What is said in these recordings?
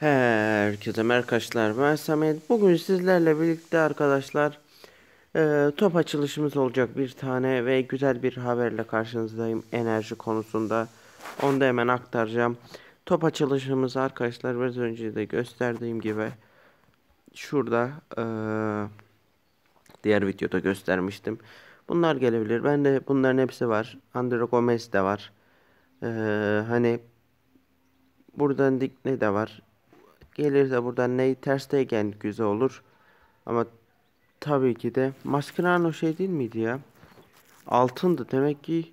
Herkese merhaba arkadaşlar ben Samet. Bugün sizlerle birlikte arkadaşlar e, top açılışımız olacak bir tane ve güzel bir haberle karşınızdayım enerji konusunda. Onu da hemen aktaracağım. Top açılışımız arkadaşlar biraz önce de gösterdiğim gibi şurada e, diğer videoda göstermiştim. Bunlar gelebilir. Ben de bunların hepsi var. Andre Gomez de var. E, hani buradan ne de var Gelirse buradan ney tersteyken güzel olur. Ama tabii ki de Mascherano şey değil miydi ya? Altındı demek ki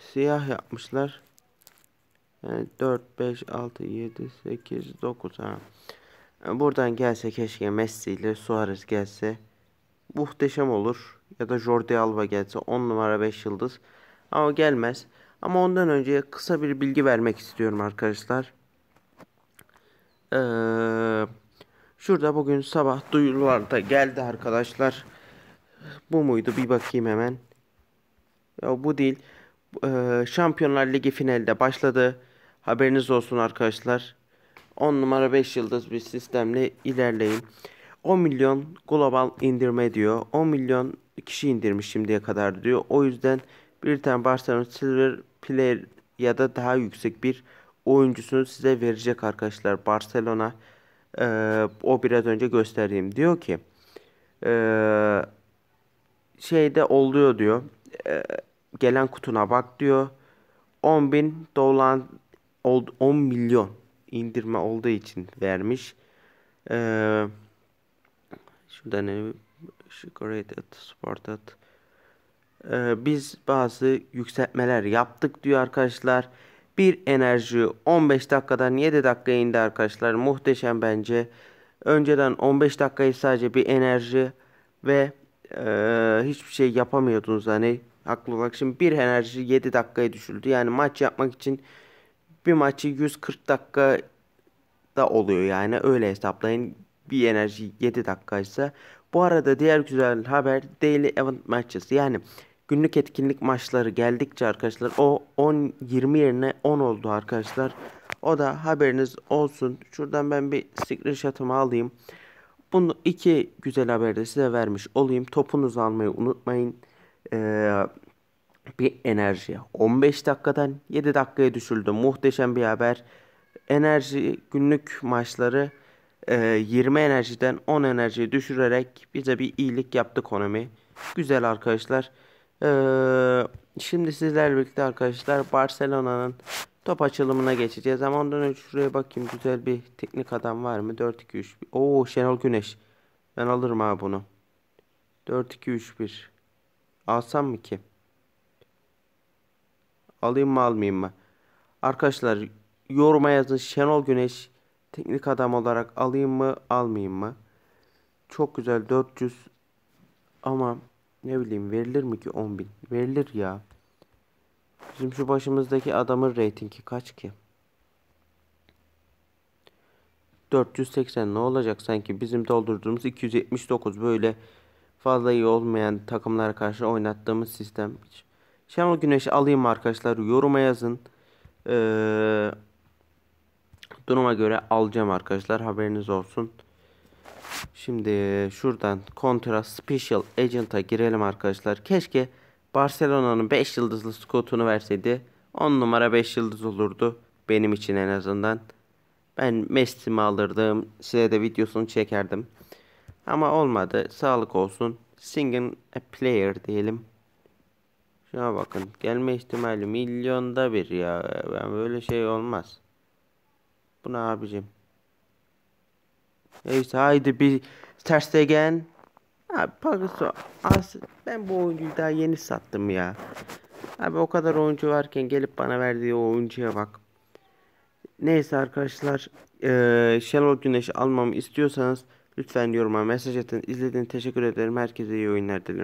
siyah yapmışlar. Yani 4, 5, 6, 7, 8, 9 ha. buradan gelse keşke Messi ile Suarez gelse. Muhteşem olur. Ya da Jordi Alba gelse 10 numara 5 yıldız. Ama gelmez. Ama ondan önce kısa bir bilgi vermek istiyorum arkadaşlar. Ee, şurada bugün sabah duyurularda geldi arkadaşlar. Bu muydu? Bir bakayım hemen. Ya bu değil. Ee, Şampiyonlar Ligi finalde başladı. Haberiniz olsun arkadaşlar. 10 numara 5 yıldız bir sistemle ilerleyin. 10 milyon global indirme diyor. 10 milyon kişi indirmiş şimdiye kadar diyor. O yüzden bir tane Barcelona Silver Player ya da daha yüksek bir oyuncusunu size verecek arkadaşlar. Barcelona e, o biraz önce gösterdiğim diyor ki e, şeyde oluyor diyor. E, gelen kutuna bak diyor. 10 bin dolar 10 milyon indirme olduğu için vermiş. Ee, şurada ne? Rated, supported. Ee, biz bazı yükseltmeler yaptık diyor arkadaşlar. Bir enerji 15 dakikadan 7 dakika indi arkadaşlar. Muhteşem bence. Önceden 15 dakikayı sadece bir enerji ve e, hiçbir şey yapamıyordunuz hani haklı olarak. Şimdi bir enerji 7 dakikaya düşürdü. Yani maç yapmak için bir maçı 140 dakika da oluyor yani öyle hesaplayın. Bir enerji 7 dakikaysa. Bu arada diğer güzel haber Daily Event Matches yani günlük etkinlik maçları geldikçe arkadaşlar o 10-20 yerine 10 oldu arkadaşlar. O da haberiniz olsun. Şuradan ben bir screenshot'ımı alayım. Bunu iki güzel haber de size vermiş olayım. Topunuzu almayı unutmayın. Ee, bir enerji 15 dakikadan 7 dakikaya düşürdü. Muhteşem bir haber. Enerji günlük maçları e, 20 enerjiden 10 enerjiye düşürerek bize bir iyilik yaptı Konami. Güzel arkadaşlar. Ee, şimdi sizlerle birlikte arkadaşlar Barcelona'nın top açılımına geçeceğiz. Ama ondan önce şuraya bakayım güzel bir teknik adam var mı? 4-2-3. Oo Şenol Güneş. Ben alırım abi bunu. 4-2-3-1. Alsam mı ki? Alayım mı almayayım mı? Arkadaşlar yoruma yazın Şenol Güneş teknik adam olarak alayım mı almayayım mı? Çok güzel 400 ama ne bileyim verilir mi ki 10 bin? Verilir ya. Bizim şu başımızdaki adamın reytingi kaç ki? 480 ne olacak sanki bizim doldurduğumuz 279 böyle fazla iyi olmayan takımlara karşı oynattığımız sistem. Şenol Güneş alayım arkadaşlar yoruma yazın. Ee, duruma göre alacağım arkadaşlar haberiniz olsun. Şimdi şuradan Contra Special Agent'a girelim arkadaşlar. Keşke Barcelona'nın 5 yıldızlı skotunu verseydi. 10 numara 5 yıldız olurdu. Benim için en azından. Ben Messi'mi alırdım. Size de videosunu çekerdim. Ama olmadı. Sağlık olsun. Singing a player diyelim. Şuna bakın. Gelme ihtimali milyonda bir ya. Ben böyle şey olmaz. Bu ne abicim? Neyse haydi bir Ter Stegen. Abi Pagaso. Ben bu oyuncuyu daha yeni sattım ya. Abi o kadar oyuncu varken gelip bana verdiği o oyuncuya bak. Neyse arkadaşlar. Ee, Şenol Güneş almamı istiyorsanız lütfen yoruma mesaj atın. İzlediğiniz teşekkür ederim. Herkese iyi oyunlar dilerim.